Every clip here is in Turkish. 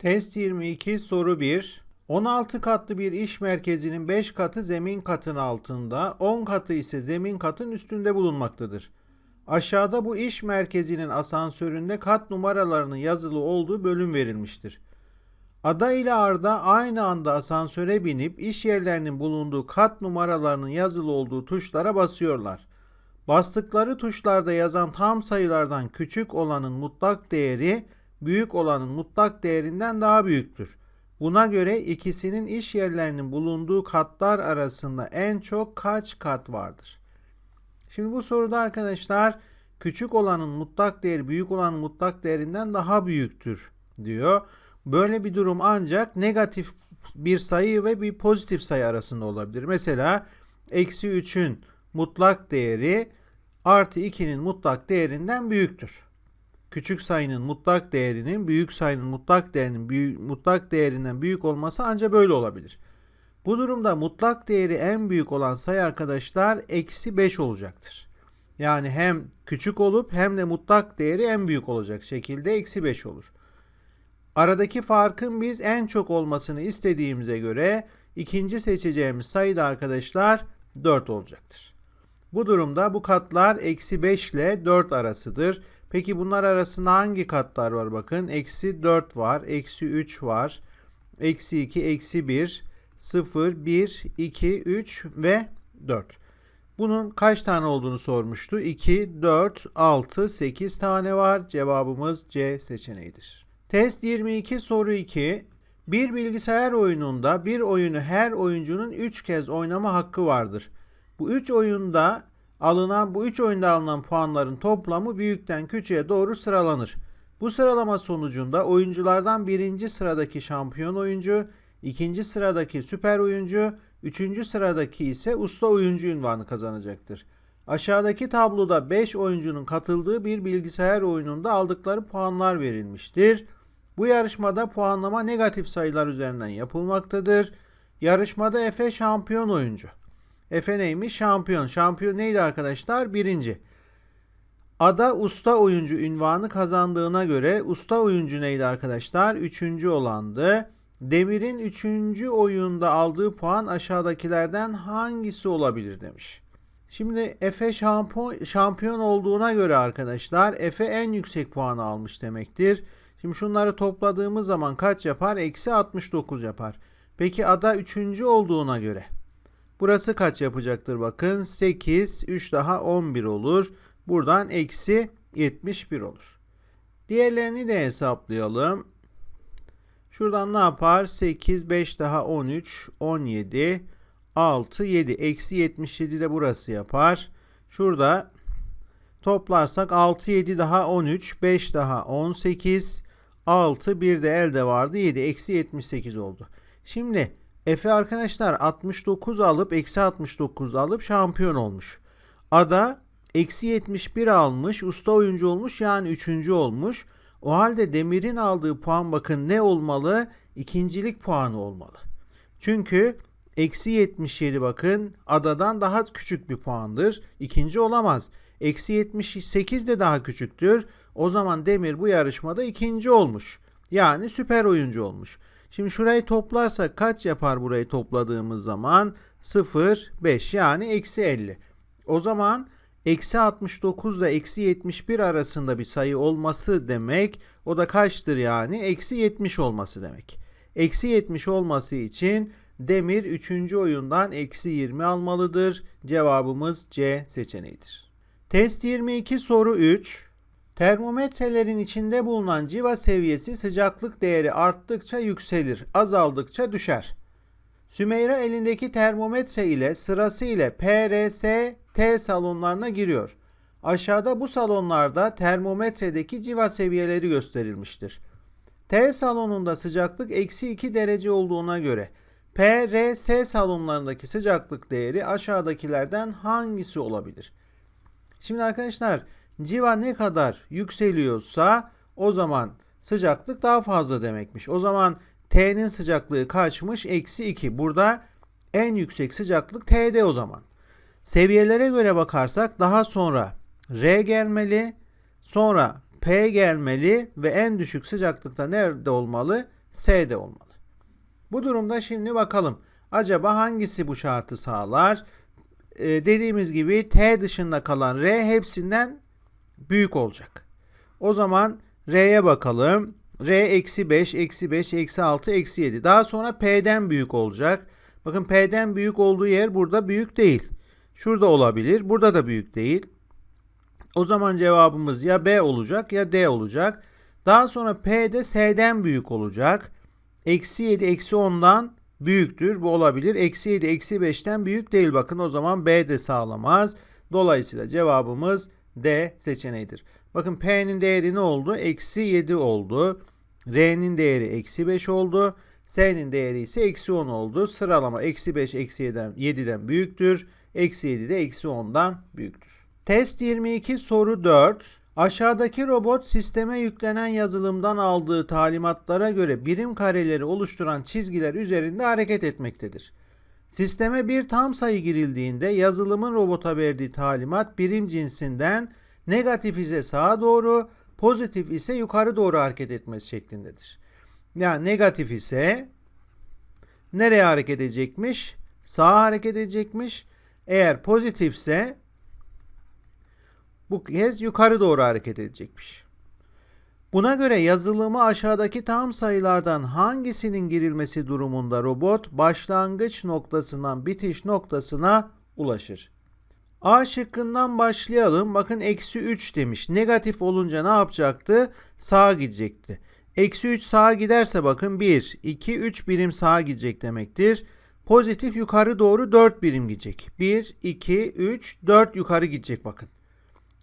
Test 22 soru 1. 16 katlı bir iş merkezinin 5 katı zemin katın altında, 10 katı ise zemin katın üstünde bulunmaktadır. Aşağıda bu iş merkezinin asansöründe kat numaralarının yazılı olduğu bölüm verilmiştir. Ada ile Arda aynı anda asansöre binip iş yerlerinin bulunduğu kat numaralarının yazılı olduğu tuşlara basıyorlar. Bastıkları tuşlarda yazan tam sayılardan küçük olanın mutlak değeri büyük olanın mutlak değerinden daha büyüktür. Buna göre ikisinin iş yerlerinin bulunduğu katlar arasında en çok kaç kat vardır? Şimdi bu soruda arkadaşlar küçük olanın mutlak değeri büyük olanın mutlak değerinden daha büyüktür diyor. Böyle bir durum ancak negatif bir sayı ve bir pozitif sayı arasında olabilir. Mesela eksi 3'ün mutlak değeri artı 2'nin mutlak değerinden büyüktür. Küçük sayının mutlak değerinin büyük sayının mutlak değerinin büyük, mutlak değerinden büyük olması ancak böyle olabilir. Bu durumda mutlak değeri en büyük olan sayı arkadaşlar eksi 5 olacaktır. Yani hem küçük olup hem de mutlak değeri en büyük olacak şekilde eksi 5 olur. Aradaki farkın biz en çok olmasını istediğimize göre ikinci seçeceğimiz sayı da arkadaşlar 4 olacaktır. Bu durumda bu katlar eksi 5 ile 4 arasıdır. Peki bunlar arasında hangi katlar var bakın. Eksi 4 var, eksi 3 var, eksi 2, eksi 1, 0, 1, 2, 3 ve 4. Bunun kaç tane olduğunu sormuştu. 2, 4, 6, 8 tane var. Cevabımız C seçeneğidir. Test 22 soru 2. Bir bilgisayar oyununda bir oyunu her oyuncunun 3 kez oynama hakkı vardır. Bu 3 oyunda alınan bu 3 oyunda alınan puanların toplamı büyükten küçüğe doğru sıralanır. Bu sıralama sonucunda oyunculardan birinci sıradaki şampiyon oyuncu, ikinci sıradaki süper oyuncu, üçüncü sıradaki ise usta oyuncu ünvanı kazanacaktır. Aşağıdaki tabloda 5 oyuncunun katıldığı bir bilgisayar oyununda aldıkları puanlar verilmiştir. Bu yarışmada puanlama negatif sayılar üzerinden yapılmaktadır. Yarışmada Efe şampiyon oyuncu. Efe neymiş? Şampiyon. Şampiyon neydi arkadaşlar? Birinci. Ada usta oyuncu ünvanı kazandığına göre usta oyuncu neydi arkadaşlar? Üçüncü olandı. Demir'in üçüncü oyunda aldığı puan aşağıdakilerden hangisi olabilir demiş. Şimdi Efe şampiyon, olduğuna göre arkadaşlar Efe en yüksek puanı almış demektir. Şimdi şunları topladığımız zaman kaç yapar? Eksi 69 yapar. Peki Ada üçüncü olduğuna göre Burası kaç yapacaktır bakın. 8, 3 daha 11 olur. Buradan eksi 71 olur. Diğerlerini de hesaplayalım. Şuradan ne yapar? 8, 5 daha 13, 17, 6, 7. Eksi 77 de burası yapar. Şurada toplarsak 6, 7 daha 13, 5 daha 18, 6, 1 de elde vardı 7. Eksi 78 oldu. Şimdi Efe arkadaşlar 69 alıp eksi 69 alıp şampiyon olmuş. Ada eksi 71 almış usta oyuncu olmuş yani üçüncü olmuş. O halde Demir'in aldığı puan bakın ne olmalı? İkincilik puanı olmalı. Çünkü eksi 77 bakın adadan daha küçük bir puandır. İkinci olamaz. Eksi 78 de daha küçüktür. O zaman Demir bu yarışmada ikinci olmuş. Yani süper oyuncu olmuş. Şimdi şurayı toplarsak kaç yapar burayı topladığımız zaman? 0, 5 yani eksi 50. O zaman eksi 69 ile eksi 71 arasında bir sayı olması demek. O da kaçtır yani? Eksi 70 olması demek. Eksi 70 olması için Demir 3. oyundan eksi 20 almalıdır. Cevabımız C seçeneğidir. Test 22 soru 3. Termometrelerin içinde bulunan civa seviyesi sıcaklık değeri arttıkça yükselir, azaldıkça düşer. Sümeyra elindeki termometre ile sırasıyla PRS, T salonlarına giriyor. Aşağıda bu salonlarda termometredeki civa seviyeleri gösterilmiştir. T salonunda sıcaklık eksi 2 derece olduğuna göre PRS salonlarındaki sıcaklık değeri aşağıdakilerden hangisi olabilir? Şimdi arkadaşlar civa ne kadar yükseliyorsa o zaman sıcaklık daha fazla demekmiş. O zaman T'nin sıcaklığı kaçmış? Eksi 2. Burada en yüksek sıcaklık T'de o zaman. Seviyelere göre bakarsak daha sonra R gelmeli, sonra P gelmeli ve en düşük sıcaklıkta nerede olmalı? S de olmalı. Bu durumda şimdi bakalım. Acaba hangisi bu şartı sağlar? Ee, dediğimiz gibi T dışında kalan R hepsinden büyük olacak. O zaman R'ye bakalım. R eksi 5, eksi 5, eksi 6, eksi 7. Daha sonra P'den büyük olacak. Bakın P'den büyük olduğu yer burada büyük değil. Şurada olabilir. Burada da büyük değil. O zaman cevabımız ya B olacak ya D olacak. Daha sonra P de S'den büyük olacak. Eksi 7 eksi 10'dan büyüktür. Bu olabilir. Eksi 7 eksi 5'ten büyük değil. Bakın o zaman B de sağlamaz. Dolayısıyla cevabımız D seçeneğidir. Bakın P'nin değeri ne oldu? Eksi 7 oldu. R'nin değeri eksi 5 oldu. S'nin değeri ise eksi 10 oldu. Sıralama eksi 5 eksi 7'den, 7'den büyüktür. Eksi 7 de eksi 10'dan büyüktür. Test 22 soru 4. Aşağıdaki robot sisteme yüklenen yazılımdan aldığı talimatlara göre birim kareleri oluşturan çizgiler üzerinde hareket etmektedir. Sisteme bir tam sayı girildiğinde yazılımın robota verdiği talimat birim cinsinden negatif ise sağa doğru, pozitif ise yukarı doğru hareket etmesi şeklindedir. Yani negatif ise nereye hareket edecekmiş? Sağa hareket edecekmiş. Eğer pozitifse bu kez yukarı doğru hareket edecekmiş. Buna göre yazılımı aşağıdaki tam sayılardan hangisinin girilmesi durumunda robot başlangıç noktasından bitiş noktasına ulaşır? A şıkkından başlayalım. Bakın eksi 3 demiş. Negatif olunca ne yapacaktı? Sağa gidecekti. Eksi 3 sağa giderse bakın 1, 2, 3 birim sağa gidecek demektir. Pozitif yukarı doğru 4 birim gidecek. 1, 2, 3, 4 yukarı gidecek bakın.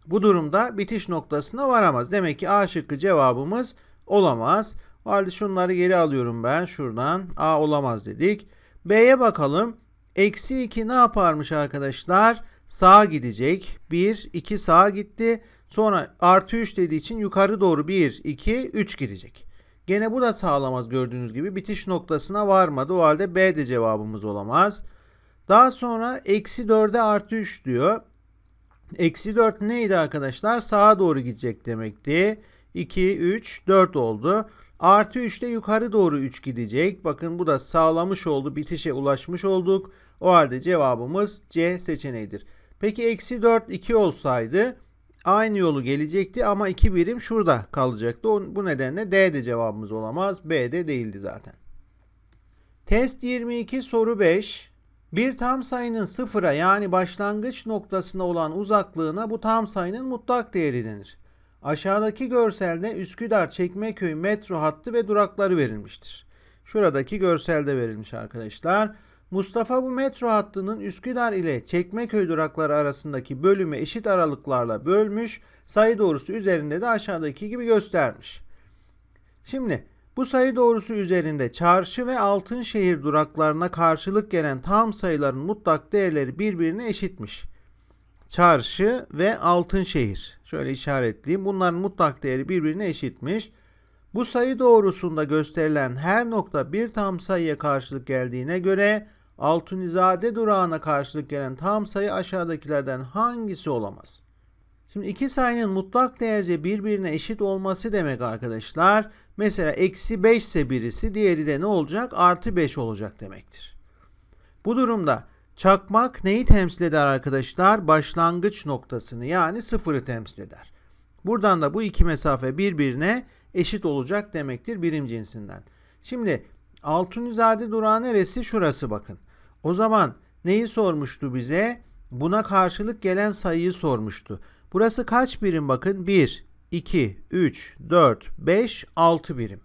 Bu durumda bitiş noktasına varamaz. Demek ki A şıkkı cevabımız olamaz. O halde şunları geri alıyorum ben şuradan. A olamaz dedik. B'ye bakalım. Eksi 2 ne yaparmış arkadaşlar? Sağa gidecek. 1, 2 sağa gitti. Sonra artı 3 dediği için yukarı doğru 1, 2, 3 gidecek. Gene bu da sağlamaz gördüğünüz gibi. Bitiş noktasına varmadı. O halde B de cevabımız olamaz. Daha sonra eksi 4'e artı 3 diyor. Eksi 4 neydi arkadaşlar? Sağa doğru gidecek demekti. 2, 3, 4 oldu. Artı 3 de yukarı doğru 3 gidecek. Bakın bu da sağlamış oldu. Bitişe ulaşmış olduk. O halde cevabımız C seçeneğidir. Peki eksi 4 2 olsaydı aynı yolu gelecekti ama 2 birim şurada kalacaktı. Bu nedenle D de cevabımız olamaz. B de değildi zaten. Test 22 soru 5. Bir tam sayının sıfıra yani başlangıç noktasına olan uzaklığına bu tam sayının mutlak değeri denir. Aşağıdaki görselde Üsküdar Çekmeköy metro hattı ve durakları verilmiştir. Şuradaki görselde verilmiş arkadaşlar. Mustafa bu metro hattının Üsküdar ile Çekmeköy durakları arasındaki bölümü eşit aralıklarla bölmüş, sayı doğrusu üzerinde de aşağıdaki gibi göstermiş. Şimdi bu sayı doğrusu üzerinde çarşı ve Altınşehir duraklarına karşılık gelen tam sayıların mutlak değerleri birbirine eşitmiş. Çarşı ve Altınşehir. Şöyle işaretleyeyim. Bunların mutlak değeri birbirine eşitmiş. Bu sayı doğrusunda gösterilen her nokta bir tam sayıya karşılık geldiğine göre Altunizade durağına karşılık gelen tam sayı aşağıdakilerden hangisi olamaz? Şimdi iki sayının mutlak değerce birbirine eşit olması demek arkadaşlar. Mesela eksi 5 ise birisi diğeri de ne olacak? Artı 5 olacak demektir. Bu durumda çakmak neyi temsil eder arkadaşlar? Başlangıç noktasını yani sıfırı temsil eder. Buradan da bu iki mesafe birbirine eşit olacak demektir birim cinsinden. Şimdi Altunizade durağı neresi? Şurası bakın. O zaman neyi sormuştu bize? Buna karşılık gelen sayıyı sormuştu. Burası kaç birim bakın? 1, 2, 3, 4, 5, 6 birim.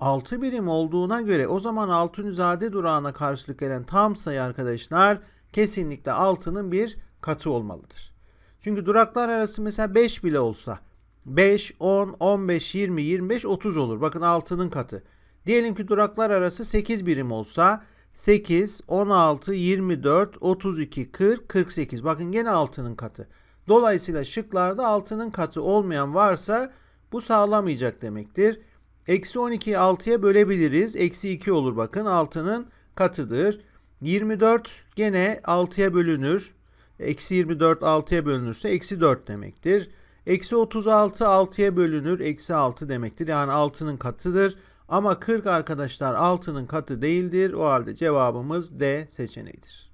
6 birim olduğuna göre o zaman Altunizade durağına karşılık gelen tam sayı arkadaşlar kesinlikle 6'nın bir katı olmalıdır. Çünkü duraklar arası mesela 5 bile olsa 5, 10, 15, 20, 25, 30 olur. Bakın 6'nın katı. Diyelim ki duraklar arası 8 birim olsa 8, 16, 24, 32, 40, 48. Bakın gene 6'nın katı. Dolayısıyla şıklarda 6'nın katı olmayan varsa bu sağlamayacak demektir. Eksi 12'yi 6'ya bölebiliriz. Eksi 2 olur bakın 6'nın katıdır. 24 gene 6'ya bölünür. Eksi 24 6'ya bölünürse eksi 4 demektir. Eksi 36 6'ya bölünür. Eksi 6 demektir. Yani 6'nın katıdır. Ama 40 arkadaşlar 6'nın katı değildir. O halde cevabımız D seçeneğidir.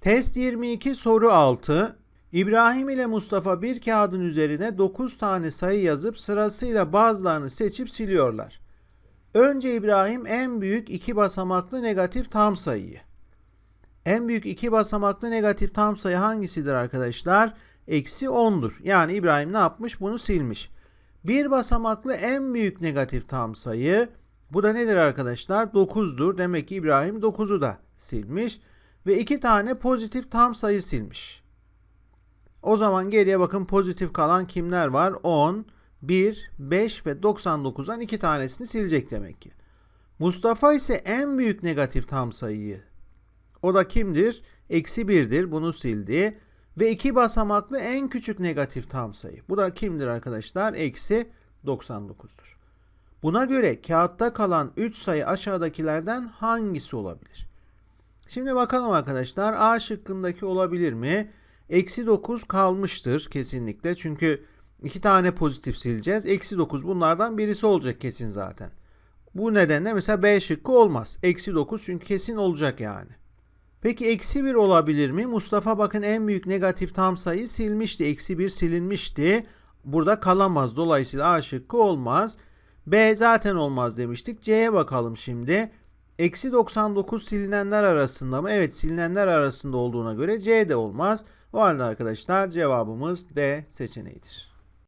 Test 22 soru 6. İbrahim ile Mustafa bir kağıdın üzerine 9 tane sayı yazıp sırasıyla bazılarını seçip siliyorlar. Önce İbrahim en büyük iki basamaklı negatif tam sayıyı. En büyük iki basamaklı negatif tam sayı hangisidir arkadaşlar? Eksi 10'dur. Yani İbrahim ne yapmış? Bunu silmiş. Bir basamaklı en büyük negatif tam sayı. Bu da nedir arkadaşlar? 9'dur. Demek ki İbrahim 9'u da silmiş. Ve iki tane pozitif tam sayı silmiş. O zaman geriye bakın pozitif kalan kimler var? 10, 1, 5 ve 99'dan iki tanesini silecek demek ki. Mustafa ise en büyük negatif tam sayıyı. O da kimdir? Eksi 1'dir. Bunu sildi. Ve iki basamaklı en küçük negatif tam sayı. Bu da kimdir arkadaşlar? Eksi 99'dur. Buna göre kağıtta kalan 3 sayı aşağıdakilerden hangisi olabilir? Şimdi bakalım arkadaşlar A şıkkındaki olabilir mi? Eksi 9 kalmıştır kesinlikle. Çünkü iki tane pozitif sileceğiz. Eksi 9 bunlardan birisi olacak kesin zaten. Bu nedenle mesela B şıkkı olmaz. Eksi 9 çünkü kesin olacak yani. Peki eksi 1 olabilir mi? Mustafa bakın en büyük negatif tam sayı silmişti. Eksi 1 silinmişti. Burada kalamaz. Dolayısıyla A şıkkı olmaz. B zaten olmaz demiştik. C'ye bakalım şimdi. Eksi 99 silinenler arasında mı? Evet silinenler arasında olduğuna göre C de olmaz. O halde arkadaşlar cevabımız D seçeneğidir.